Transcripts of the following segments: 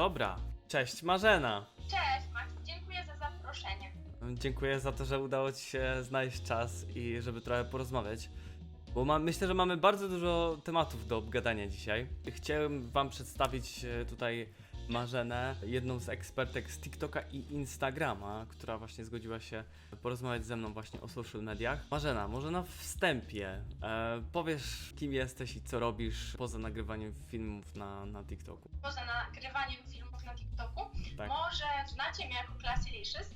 Dobra, cześć Marzena. Cześć Max, dziękuję za zaproszenie. Dziękuję za to, że udało Ci się znaleźć czas i żeby trochę porozmawiać. Bo ma, myślę, że mamy bardzo dużo tematów do obgadania dzisiaj. Chciałem Wam przedstawić e, tutaj Marzenę, jedną z ekspertek z TikToka i Instagrama, która właśnie zgodziła się porozmawiać ze mną właśnie o social mediach. Marzena, może na wstępie e, powiesz, kim jesteś i co robisz poza nagrywaniem filmów na, na TikToku. Poza nagrywaniem filmów na TikToku, Tak. może znacie mnie jako Classylicious.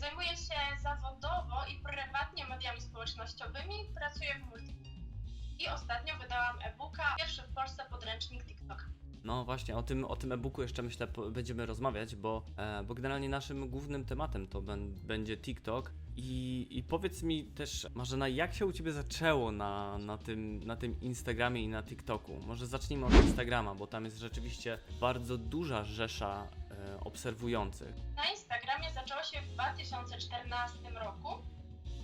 Zajmuję się zawodowo i prywatnie mediami społecznościowymi, pracuję w multi. I ostatnio wydałam e-booka, pierwszy w Polsce podręcznik TikTok. No właśnie, o tym, o tym e-booku jeszcze myślę będziemy rozmawiać, bo, e, bo generalnie naszym głównym tematem to ben, będzie TikTok. I, I powiedz mi też, Marzena, jak się u Ciebie zaczęło na, na, tym, na tym Instagramie i na TikToku? Może zacznijmy od Instagrama, bo tam jest rzeczywiście bardzo duża rzesza e, obserwujących. Na Instagramie zaczęło się w 2014 roku,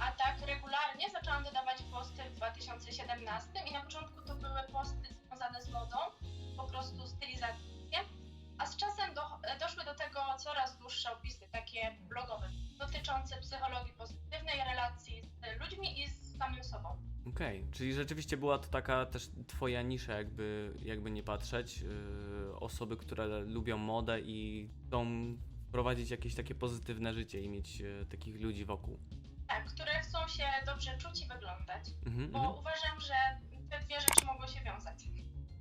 a tak regularnie zaczęłam dodawać posty w 2017 i na początku prostu stylizację, a z czasem do, doszły do tego coraz dłuższe opisy, takie blogowe, dotyczące psychologii pozytywnej, relacji z ludźmi i z samym sobą. Okej, czyli rzeczywiście była to taka też Twoja nisza, jakby, jakby nie patrzeć. Yy, osoby, które lubią modę i chcą prowadzić jakieś takie pozytywne życie i mieć e, takich ludzi wokół. Tak, które chcą się dobrze czuć i wyglądać, Mhm, bo mhm. uważam, że te dwie rzeczy mogą się wiązać.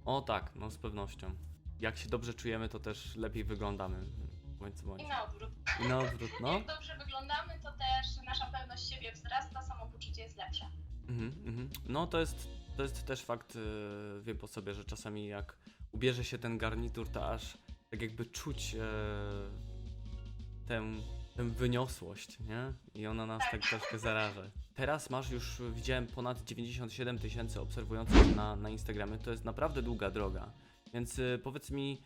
O tak, no z pewnością. Jak się dobrze czujemy, to też lepiej wyglądamy. Bądź co bądź. I na odwrót. I na odwrót, no. Jak dobrze wyglądamy, to też nasza pewność siebie wzrasta, samopoczucie jest lepsze. Mhm, mhm. No to jest, to jest też fakt, yy, wiem po sobie, że czasami jak ubierze się ten garnitur, to aż tak jakby czuć e, tę, tę wyniosłość, nie? I ona nas tak, Tak. troszkę zaraża. Teraz masz już, widziałem, ponad 97 tysięcy obserwujących na, na Instagramie. To jest naprawdę długa droga. Więc y, powiedz mi,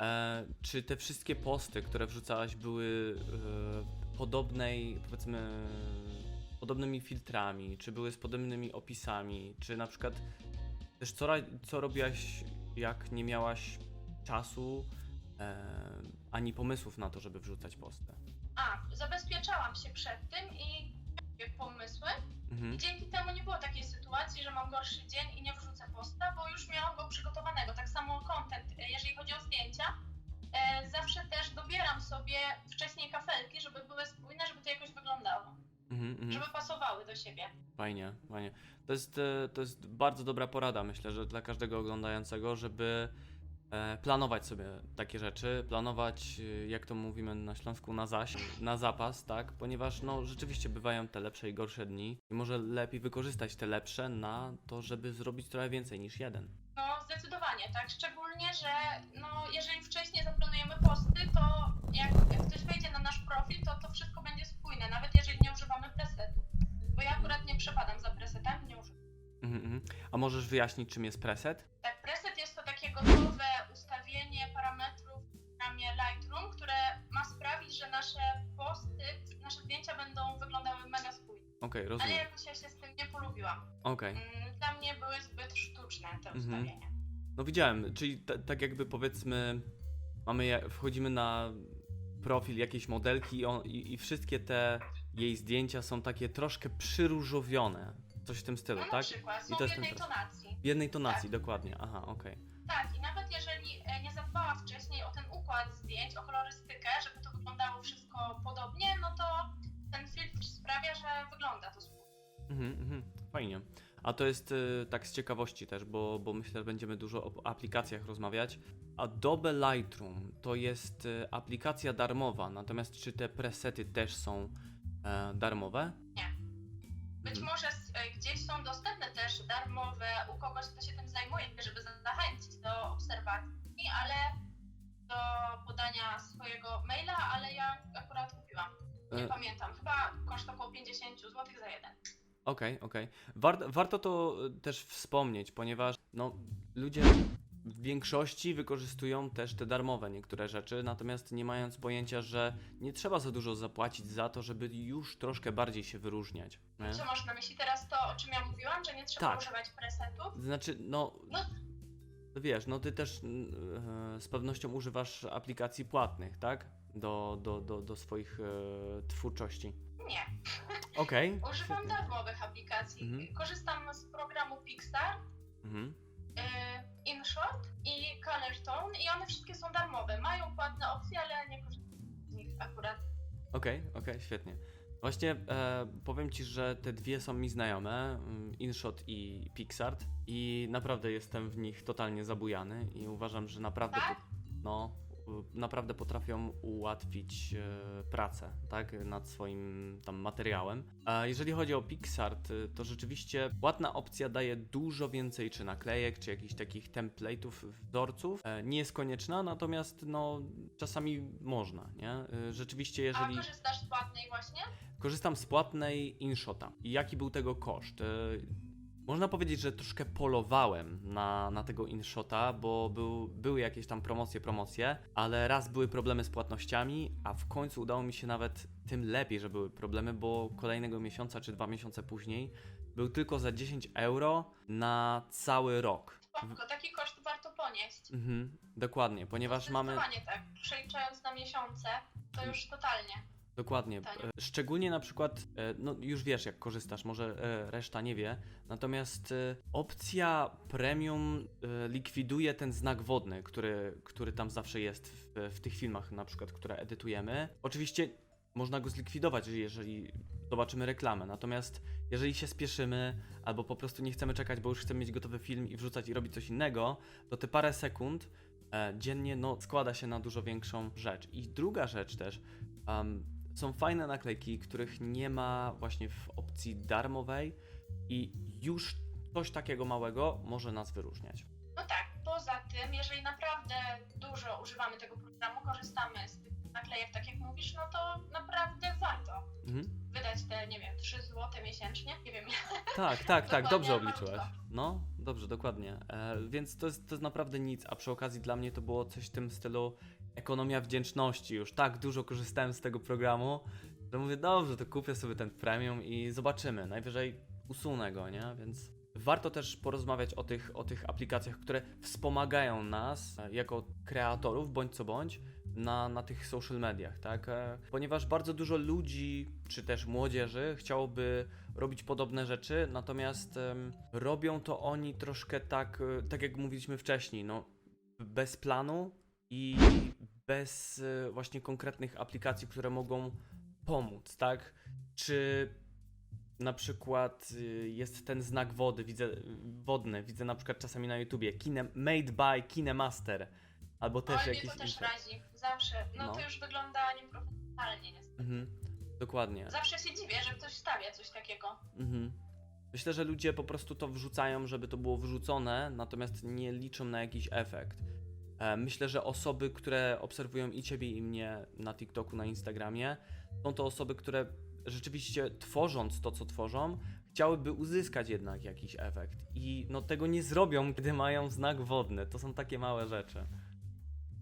e, czy te wszystkie posty, które wrzucałaś, były e, podobnej, powiedzmy, podobnymi filtrami, czy były z podobnymi opisami, czy na przykład też co, co robiłaś, jak nie miałaś czasu e, ani pomysłów na to, żeby wrzucać posty? A, zabezpieczałam się przed tym i pomysły. Mhm. I dzięki temu nie było takiej sytuacji, że mam gorszy dzień i nie wrzucę posta, bo już miałam go przygotowanego. Tak samo content, jeżeli chodzi o zdjęcia. E, zawsze też dobieram sobie wcześniej kafelki, żeby były spójne, żeby to jakoś wyglądało, Mhm, mhm. żeby pasowały do siebie. Fajnie, fajnie. To jest, e, to jest bardzo dobra porada, myślę, że dla każdego oglądającego, żeby planować sobie takie rzeczy, planować, e, jak to mówimy na Śląsku, na zaś, na zapas, tak? Ponieważ no, rzeczywiście bywają te lepsze i gorsze dni i może lepiej wykorzystać te lepsze na to, żeby zrobić trochę więcej niż jeden. No, zdecydowanie, tak. Szczególnie, że no, jeżeli wcześniej zaplanujemy posty, to jak, jak ktoś wejdzie na nasz profil, to to wszystko będzie spójne, nawet jeżeli nie używamy presetu. Bo ja akurat nie przepadam za presetami, nie używam. Mhm, mhm. A możesz wyjaśnić, czym jest preset nasze posty, nasze zdjęcia będą wyglądały mega spójnie. Okej, Ale rozumiem. jakoś ja się z tym nie polubiłam. Okej. Mm, Dla mnie były zbyt sztuczne te Mhm. ustawienia. No widziałem, czyli ta- tak jakby powiedzmy, mamy, wchodzimy na profil jakiejś modelki i, on, i, i wszystkie te jej zdjęcia są takie troszkę przyróżowione. Coś w tym stylu, No na tak? przykład, I są to w jest ten jednej preset. tonacji. W jednej tonacji, Tak. dokładnie. Aha, okej. Tak, i nawet jeżeli e, nie zadbała wcześniej o ten układ zdjęć, o kolorystykę, żeby to wyglądało wszystko podobnie, no to ten filtr sprawia, że wygląda to spójnie. Mhm, mhm, fajnie. A to jest y, tak z ciekawości też, bo, bo myślę, że będziemy dużo o aplikacjach rozmawiać. Adobe Lightroom to jest y, aplikacja darmowa, natomiast czy te presety też są e, darmowe? Być Mhm. może e, gdzieś są dostępne też darmowe u kogoś, kto się tym zajmuje, żeby zachęcić do obserwacji, ale do podania swojego maila, ale ja akurat kupiłam. Nie E, pamiętam, chyba koszt około 50 zł za jeden. Okej, okej. War, warto to y, też wspomnieć, ponieważ no, ludzie w większości wykorzystują też te darmowe niektóre rzeczy, natomiast nie mając pojęcia, że nie trzeba za dużo zapłacić za to, żeby już troszkę bardziej się wyróżniać. Nie? Co masz na myśli teraz to, o czym ja mówiłam, że nie trzeba Tak. używać presetów? Znaczy, no, No, wiesz, no ty też mm, e, z pewnością używasz aplikacji płatnych, tak? Do, do, do, do swoich e, twórczości. Nie, Okej. używam świetnie. darmowych aplikacji. Mhm. Korzystam z programu Pixar, Mhm. y, InShot i Colorstone i one wszystkie są darmowe. Mają płatne opcje, ale nie korzystam z nich akurat. Okej, okej, świetnie. Właśnie e, powiem ci, że te dwie są mi znajome, mm, InShot i Pixart i naprawdę jestem w nich totalnie zabujany i uważam, że naprawdę Tak? po, no, naprawdę potrafią ułatwić e, pracę, tak, nad swoim tam materiałem. A jeżeli chodzi o Pixart, y, to rzeczywiście płatna opcja daje dużo więcej czy naklejek, czy jakichś takich template'ów, wzorców. E, nie jest konieczna, natomiast no czasami można, nie? Rzeczywiście jeżeli... A korzystasz z płatnej właśnie? Korzystam z płatnej InShota. I jaki był tego koszt? Można powiedzieć, że troszkę polowałem na, na tego InShota, bo był, były jakieś tam promocje, promocje, ale raz były problemy z płatnościami, a w końcu udało mi się nawet tym lepiej, że były problemy, bo kolejnego miesiąca czy dwa miesiące później był tylko za 10 euro na cały rok. Spoko, taki koszt warto ponieść. Mhm, dokładnie, ponieważ mamy. Zdecydowanie tak. Przeliczając na miesiące, to już totalnie. Dokładnie. Tanie. E, Szczególnie na przykład, e, no już wiesz jak korzystasz, może e, reszta nie wie, natomiast opcja premium likwiduje ten znak wodny, który, który tam zawsze jest w, w tych filmach na przykład, które edytujemy. Oczywiście można go zlikwidować, jeżeli zobaczymy reklamę, natomiast jeżeli się spieszymy albo po prostu nie chcemy czekać, bo już chcemy mieć gotowy film i wrzucać i robić coś innego, to te parę sekund e, dziennie no, składa się na dużo większą rzecz. I druga rzecz też, um, są fajne naklejki, których nie ma właśnie w opcji darmowej i już coś takiego małego może nas wyróżniać. No tak, poza tym, jeżeli naprawdę dużo używamy tego programu, korzystamy z tych naklejek, tak jak mówisz, no to naprawdę warto Mhm. wydać te, nie wiem, 3 zł miesięcznie, nie wiem, Tak, tak, tak, dobrze obliczyłeś. No, dobrze, dokładnie. E, więc to jest, to jest naprawdę nic, a przy okazji dla mnie to było coś w tym stylu ekonomia wdzięczności. Już tak dużo korzystałem z tego programu, że mówię, dobrze, to kupię sobie ten premium i zobaczymy. Najwyżej usunę go, nie? Więc warto też porozmawiać o tych, o tych aplikacjach, które wspomagają nas jako kreatorów, bądź co bądź, na, na tych social mediach, tak? E, Ponieważ bardzo dużo ludzi, czy też młodzieży chciałoby robić podobne rzeczy, natomiast em, robią to oni troszkę tak, e, tak jak mówiliśmy wcześniej, no bez planu i bez e, właśnie konkretnych aplikacji, które mogą pomóc, tak? Czy na przykład y, jest ten znak wody, widzę wodny, widzę na przykład czasami na YouTubie, kine, made by Kinemaster, albo też mnie jakiś to też razi. Zawsze, no, No. to już wygląda nieprofesjonalnie niestety. Mhm, dokładnie. Zawsze się dziwię, że ktoś stawia coś takiego. Mhm. Myślę, że ludzie po prostu to wrzucają, żeby to było wrzucone, natomiast nie liczą na jakiś efekt. E, Myślę, że osoby, które obserwują i ciebie, i mnie na TikToku, na Instagramie, są to osoby, które rzeczywiście tworząc to, co tworzą, chciałyby uzyskać jednak jakiś efekt. I no tego nie zrobią, gdy mają znak wodny. To są takie małe rzeczy.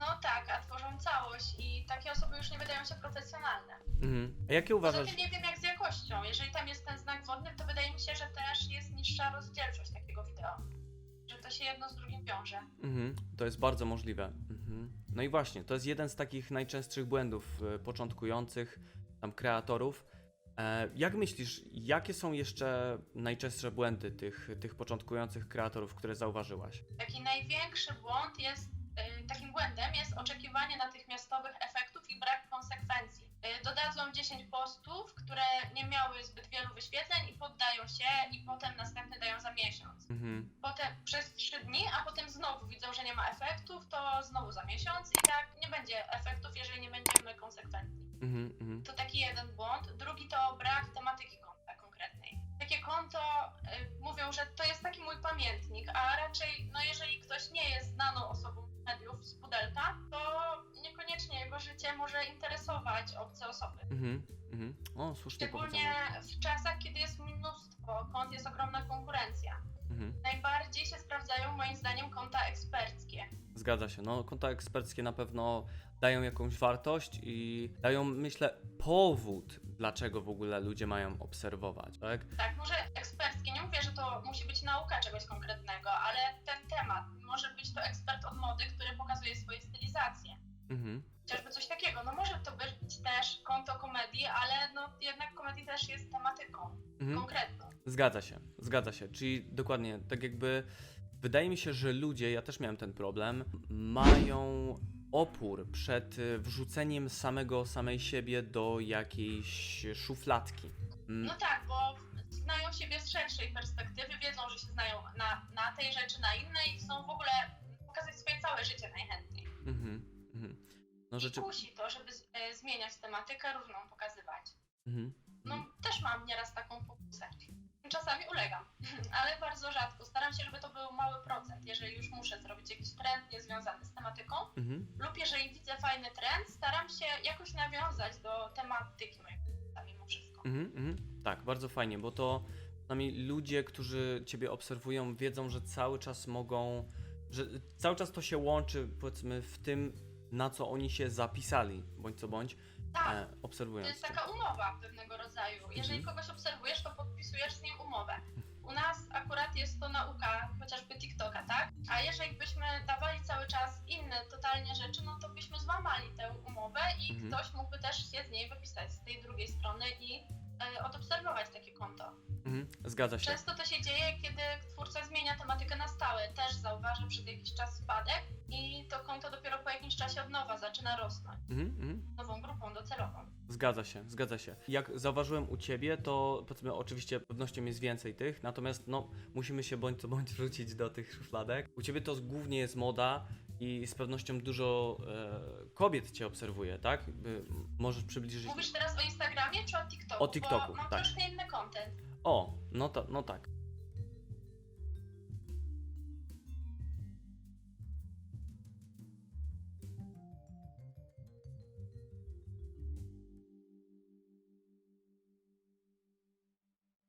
No tak, a tworzą całość i takie osoby już nie wydają się profesjonalne. Mhm. A jakie Poza uważasz? tym nie wiem jak z jakością. Jeżeli tam jest ten znak wodny, to wydaje mi się, że też jest niższa rozdzielczość takiego wideo. To się jedno z drugim wiąże. Mhm, to jest bardzo możliwe. Mhm. No i właśnie, to jest jeden z takich najczęstszych błędów e, początkujących tam kreatorów. E, jak myślisz, jakie są jeszcze najczęstsze błędy tych, tych początkujących kreatorów, które zauważyłaś? Taki największy błąd jest, y, takim błędem jest oczekiwanie natychmiastowych efektów i brak konsekwencji. Y, dodadzą 10 postów, które nie miały zbyt wielu wyświetleń i poddają się i potem następne dają za miesiąc. Mhm. Potem przez 3 dni, a potem znowu widzą, że nie ma efektów, to znowu za miesiąc i tak nie będzie efektów, jeżeli nie będziemy konsekwentni. Mhm, mhm. To taki jeden błąd. Drugi to brak tematyki konta konkretnej. Takie konto y, mówią, że to jest taki mój pamiętnik, a raczej, no jeżeli ktoś nie jest znaną osobą Mhm, mhm. O, słusznie Szczególnie w czasach, kiedy jest mnóstwo kont, jest ogromna konkurencja. Mhm. Najbardziej się sprawdzają moim zdaniem konta eksperckie. Zgadza się. No, konta eksperckie na pewno dają jakąś wartość i dają, myślę, powód, dlaczego w ogóle ludzie mają obserwować, tak? Tak, może eksperckie, nie mówię, że to musi być nauka czegoś konkretnego, ale ten temat, może być to ekspert od mody, który pokazuje swoje stylizacje. Mhm. Chociażby coś takiego, no może to być też konto komedii, ale no jednak komedii też jest tematyką Mhm. konkretną. Zgadza się, zgadza się. Czyli dokładnie, tak jakby wydaje mi się, że ludzie, ja też miałem ten problem, mają opór przed wrzuceniem samego samej siebie do jakiejś szufladki. Mm, No tak, bo znają siebie z szerszej perspektywy, wiedzą, że się znają na, na tej rzeczy, na innej i chcą w ogóle pokazać swoje całe życie najchętniej. Mhm. No rzeczy. kusi to, żeby z- e, zmieniać tematykę, różną pokazywać. Mhm. No mhm. też mam nieraz taką pokusę. Czasami ulegam, ale bardzo rzadko. Staram się, żeby to był mały procent, jeżeli już muszę zrobić jakiś trend niezwiązany z tematyką Mhm. lub jeżeli widzę fajny trend, staram się jakoś nawiązać do tematyki mojego życia mimo wszystko. Mhm, mhm. Tak, bardzo fajnie, bo to przynajmniej ludzie, którzy ciebie obserwują, wiedzą, że cały czas mogą, że cały czas to się łączy, powiedzmy, w tym, na co oni się zapisali, bądź co bądź, Tak, e, to obserwując jest to. taka umowa pewnego rodzaju. Jeżeli Mhm. kogoś obserwujesz, to podpisujesz z nim umowę. U nas akurat jest to nauka chociażby TikToka, tak? A jeżeli byśmy dawali cały czas inne totalnie rzeczy, no to byśmy złamali tę umowę i Mhm. ktoś mógłby też się z niej wypisać z tej drugiej strony i odobserwować takie konto. Mhm. Zgadza się. Często to się dzieje, kiedy twórca zmienia tematykę na stałe. Też zauważa przez jakiś czas spadek i to konto dopiero po jakimś czasie od nowa zaczyna rosnąć Mhm, mhm. nową grupą docelową. Zgadza się, zgadza się. Jak zauważyłem u ciebie, to powiedzmy, oczywiście pewnością jest więcej tych, natomiast no, musimy się bądź co bądź wrzucić do tych szufladek. U ciebie to głównie jest moda i z pewnością dużo e, kobiet cię obserwuje, tak? Jakby możesz przybliżyć. Mówisz teraz o Instagramie czy o TikToku? O TikToku, Bo mam tak. troszkę inny content. O, no to, no tak.